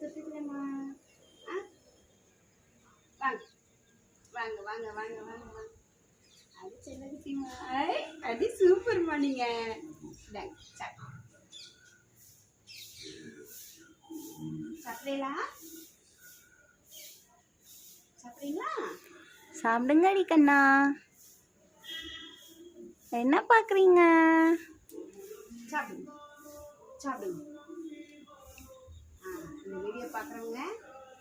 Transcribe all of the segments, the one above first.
தொட்டுக்கிறேம்மா ஆ? வாங்க. வாங்க வாங்க வாங்க வாங்க வாங்க. அது செல்லகுட்டிமா அது சூப்பர்மா நீங்க. இந்தாங்க சாப்பிடு சாப்பிட்றீங்களா? சாப்பிட்றீங்களா சாப்பிடுங்கடி கண்ணா. என்ன பார்க்குறீங்க? சாப்பிடுங்க. சாப்பிடுங்க. பார்க்குறவங்க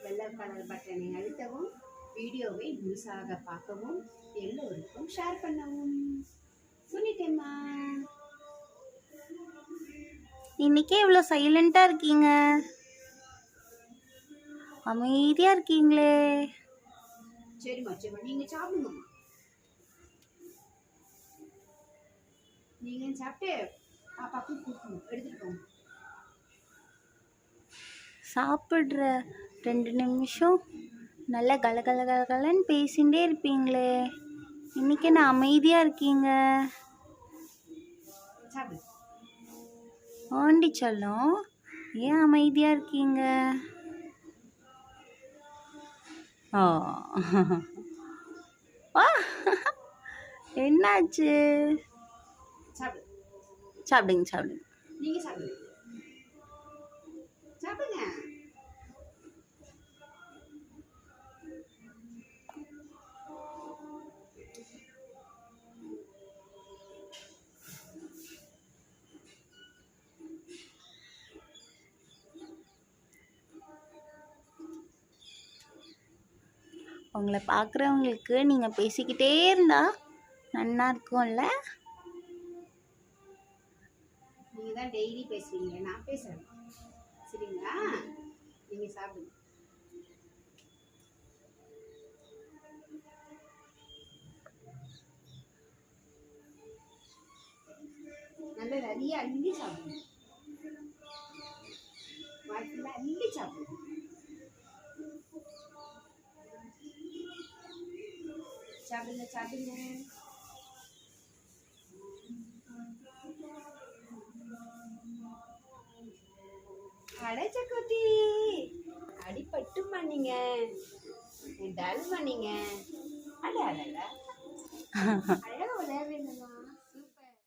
வெள்ளை கலர் பட்டனை அழுத்தவும் வீடியோவை முழுசாக பார்க்கவும் எல்லோருக்கும் ஷேர் பண்ணவும். சொல்லிட்டேம்மா இன்னைக்கே இவ்வளோ சைலண்ட்டாக இருக்கீங்க. அமைதியாக இருக்கீங்களே. சரிம்மா சரிம்மா நீங்கள் சாப்பிடுங்கம்மா. நீங்கள் சாப்பிட்டு பாப்பாக்கு கொடுக்கணும். எடுத்துகிட்டு போங்க. சாப்பிட்ற ரெண்டு நிமிஷம் நல்லா கல கல கலன்னு பேசிகிட்டே இருப்பீங்களே. இன்னைக்கு என்ன அமைதியாக இருக்கீங்க? ஆண்டி செல்லம் ஏன் அமைதியாக இருக்கீங்க? ஆ, என்னாச்சு? சாப்பிடுங்க சாப்பிடுங்க. உங்களை பார்க்குறவங்களுக்கு நீங்கள் பேசிக்கிட்டே இருந்தால் நன்னா இருக்கும்ல? நீங்கள் தான் டெய்லி பேசுவீங்க. நான் பேசுகிறேன் சரிங்களா? நீங்கள் சாப்பிடுங்க. நல்ல நிறைய அள்ளி சாப்பிடுங்க. வாய்ப்புல அள்ளி சாப்பிடுங்க. சாப்பிடுங்க சாப்பிடுங்க அடைச்ச குட்டி அடிபட்டுமா நீங்க டல்மா நீங்க அட அடல அழகா விளையாடுறீங்கம்மா